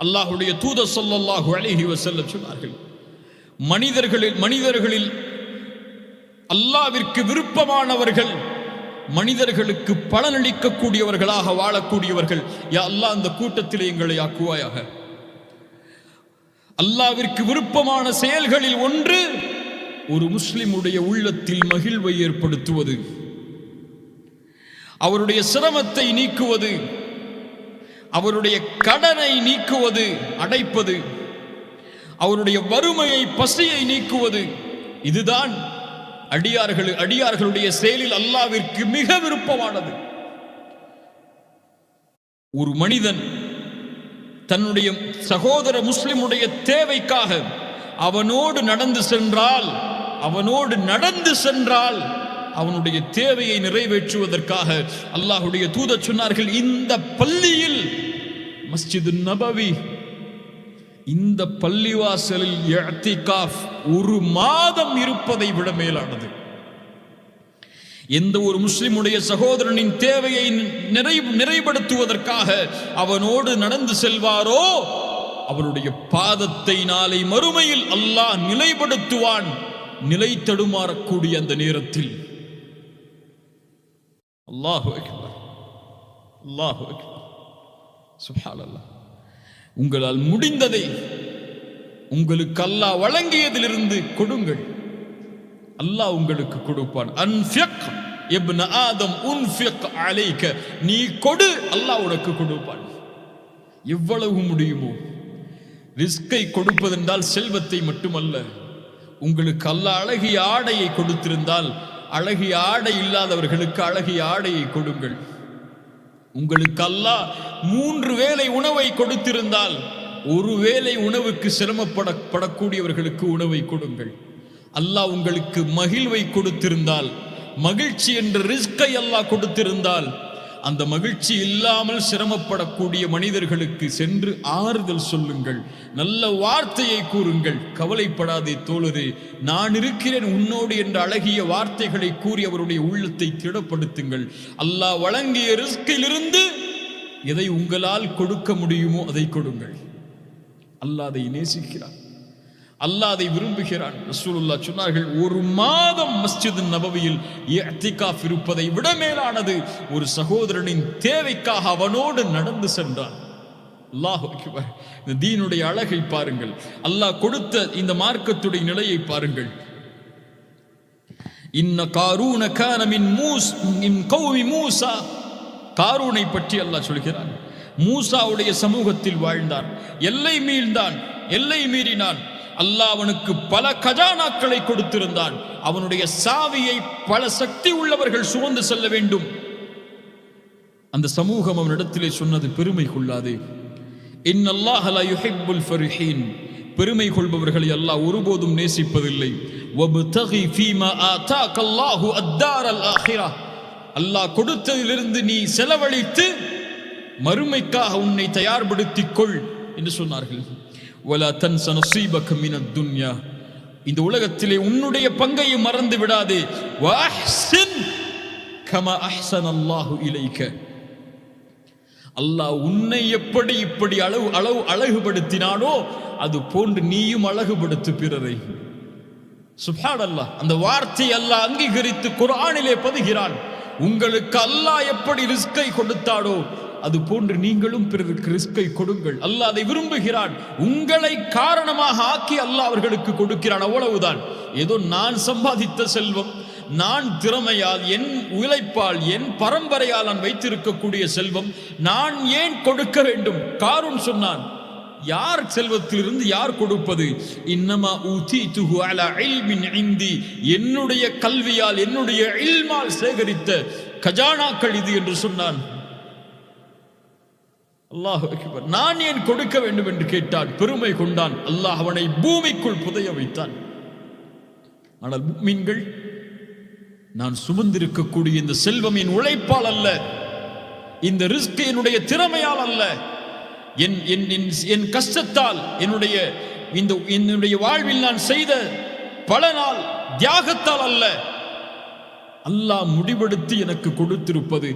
அல்லாஹுடைய தூத சொல்லல்லாஹு அழகி வசல்ல சொன்னார்கள் மனிதர்களில் மனிதர்களில் அல்லாவிற்கு விருப்பமானவர்கள் மனிதர்களுக்கு பலனளிக்கக்கூடியவர்களாக வாழக்கூடியவர்கள். யா அல்லாஹ் அந்த கூட்டத்திலே எங்களை ஆக்குவாயாக. அல்லாவிற்கு விருப்பமான செயல்களில் ஒன்று ஒரு முஸ்லிமுடைய உள்ளத்தில் மகிழ்வை ஏற்படுத்துவது அவருடைய சிரமத்தை நீக்குவது அவருடைய கடனை நீக்குவது அடைப்பது. அவருடைய வறுமையை பசியை நீக்குவது. இதுதான் அடியார்கள் அடியார்களுடைய செயலில் அல்லாவிற்கு மிக விருப்பமானது. ஒரு மனிதன் தன்னுடைய சகோதர முஸ்லிமுடைய தேவைக்காக அவனோடு நடந்து சென்றால் அவனோடு நடந்து சென்றால் அவனுடைய தேவையை நிறைவேற்றுவதற்காக அல்லாஹுடைய தூதச் சொன்னார்கள் இந்த பள்ளியில் மஸ்ஜிது நபவி. இந்த பள்ளிவாசலில் இஅ்திகாஃப் ஒரு மாதம் இருப்பதை விட மேலானது. எந்த ஒரு முஸ்லிமுடைய சகோதரனின் தேவையை நிறை நிறைப்படுத்துவதற்காக அவனோடு நடந்து செல்வாரோ அவருடைய பாதத்தை நாளை மறுமையில் அல்லாஹ் நிலைப்படுத்துவான் நிலை தடுமாறக்கூடிய அந்த நேரத்தில். அல்லாஹு அல்லாஹு அக்பர் உங்களால் முடிந்ததை உங்களுக்கு அல்லாஹ் வழங்கியதிலிருந்து கொடுங்கள். அல்லாஹ் உங்களுக்கு கொடுப்பான். அன்ஃபியக் இப்ன ஆதம் உன்ஃபிக் அலைக்க நீ கொடு அல்லாஹ் உனக்கு கொடுப்பான். எவ்வளவு முடியுமோ? ரிஸ்கை கொடுப்பதென்றால் செல்வத்தை மட்டுமல்ல. உங்களுக்கு அல்ல அழகிய ஆடையை கொடுத்திருந்தால் அழகிய ஆடை இல்லாதவர்களுக்கு அழகிய ஆடையை கொடுங்கள். உங்களுக்கு அல்லாஹ் மூன்று வேளை உணவை கொடுத்திருந்தால் ஒரு வேளை உணவுக்கு சிரமப்படப்படக்கூடியவர்களுக்கு உணவை கொடுங்கள். அல்லாஹ் உங்களுக்கு மகிழ்வை கொடுத்திருந்தால் மகிழ்ச்சி என்ற ரிஸ்கை அல்லாஹ் கொடுத்திருந்தால் அந்த மகிழ்ச்சி இல்லாமல் சிரமப்படக்கூடிய மனிதர்களுக்கு சென்று ஆறுதல் சொல்லுங்கள். நல்ல வார்த்தையை கூறுங்கள். கவலைப்படாதே தோழரே நான் இருக்கிறேன் உன்னோடு என்ற அழகிய வார்த்தைகளை கூறி அவருடைய உள்ளத்தை திடப்படுத்துங்கள். அல்லாஹ் வழங்கிய ரிஸ்கிலிருந்து எதை உங்களால் கொடுக்க முடியுமோ அதை கொடுங்கள். அல்லாஹ் அதை நேசிக்கிறான். அல்லாஹ் அதை விரும்புகிறான். ரசூலுல்லாஹ் சொன்னார்கள் ஒரு மாதம் மஸ்ஜித் நபவியில் இஅ்திகாஃப் இருப்பதை விட மேலானது ஒரு சகோதரனின் தேவைக்காக அவனோடு நடந்து சென்றான். அல்லாஹ் இந்த தீனுடைய அழகை பாருங்கள். அல்லாஹ் கொடுத்த இந்த மார்க்கத்துடைய நிலையை பாருங்கள். இன்ன காரூன கானமின் மூஸ் இன் கௌமி மூசா. காரூனை பற்றி அல்லாஹ் சொல்கிறான். மூசாவுடைய சமூகத்தில் வாழ்ந்தான். எல்லை மீழ்ந்தான் எல்லை மீறினான். அல்லாஹ் அவனுக்கு பல கஜானாக்களை கொடுத்திருந்தான். அவனுடைய சாவியை பல சக்தி உள்ளவர்கள் சுமந்து செல்ல வேண்டும். அந்த சமூகம் அவனிடத்திலே சொன்னது பெருமை கொள்ளாது. இன்னல்லாஹ் பெருமை கொள்பவர்களை அல்லாஹ் ஒருபோதும் நேசிப்பதில்லை. அல்லாஹ் கொடுத்ததிலிருந்து நீ செலவழித்து மறுமைக்காக உன்னை தயார்படுத்திக் கொள் என்று சொன்னார்கள். வலா தன் நசீபக மினத் துன்யா. இந்த உலகத்திலே உன்னுடைய பங்கையும் மறந்து விடாதே. வஅஹ்சின் கமா அஹ்சன அல்லாஹு இலைக்க அல்லாஹ் உன்னை எப்படி இப்படி அளவு அளவு அழகுபடுத்தினானோ அது போன்று நீயும் அழகுபடுத்து பிறரை. சுபான் அல்லாஹ் அந்த வார்த்தை அல்லாஹ் அங்கீகரித்து குரானிலே பதுகிறான். உங்களுக்கு அல்லாஹ் எப்படி ரிஸ்கை கொடுத்தாடோ அது போன்று நீங்களும் பிறருக்கு ரிஸ்கை கொடுங்கள். அல்லாஹ் அதை விரும்புகிறான். உங்களை காரணமாக ஆக்கி அல்லாஹ் அவர்களுக்கு கொடுக்கிறான். அவ்வளவுதான். ஏதோ நான் சம்பாதித்த செல்வம் நான் திறமையால் என் உழைப்பால் என் பரம்பரையால் நான் வைத்திருக்கக்கூடிய செல்வம் நான் ஏன் கொடுக்க வேண்டும்? காரூன் சொன்னான். யார் செல்வத்திலிருந்து யார் கொடுப்பது? இன்னமா ஊதீதுஹு அலா இல்மின் இந்தி. என்னுடைய கல்வியால் என்னுடைய இல்மால் சேகரித்த கஜானாக்கள் இது என்று சொன்னான். அல்லாஹ் அக்பர். நான் ஏன் கொடுக்க வேண்டும் என்று கேட்டான் பெருமை கொண்டான். அல்லாஹ் அவனை பூமிக்குள் புதைய வைத்தான். ஆனால் மீன்கள் நான் சுமந்திருக்கக்கூடிய இந்த செல்வம் என் உழைப்பால் அல்ல இந்த ரிஸ்க் என்னுடைய திறமையால் அல்ல என் என் என் என் கஷ்டத்தால் என்னுடைய இந்த என்னுடைய வாழ்வில் நான் செய்த பல நாள் தியாகத்தால் அல்ல அல்லாஹ் முடிவெடுத்து எனக்கு கொடுத்திருப்பது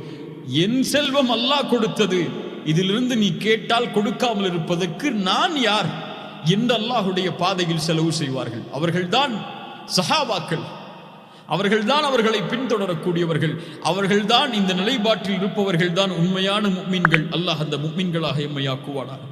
என் செல்வம் அல்லாஹ் கொடுத்தது இதிலிருந்து நீ கேட்டால் கொடுக்காமல் இருப்பதற்கு நான் யார் என்று அல்லாஹுடைய பாதையில் செலவு செய்வார்கள். அவர்கள்தான் சஹாபாக்கள். அவர்கள்தான் அவர்களை பின்தொடரக்கூடியவர்கள். அவர்கள்தான் இந்த நிலைப்பாட்டில் இருப்பவர்கள் தான் உண்மையான முக்மீன்கள். அல்லாஹ் அந்த முக்மீன்களாக எம்மையாக்குவானார்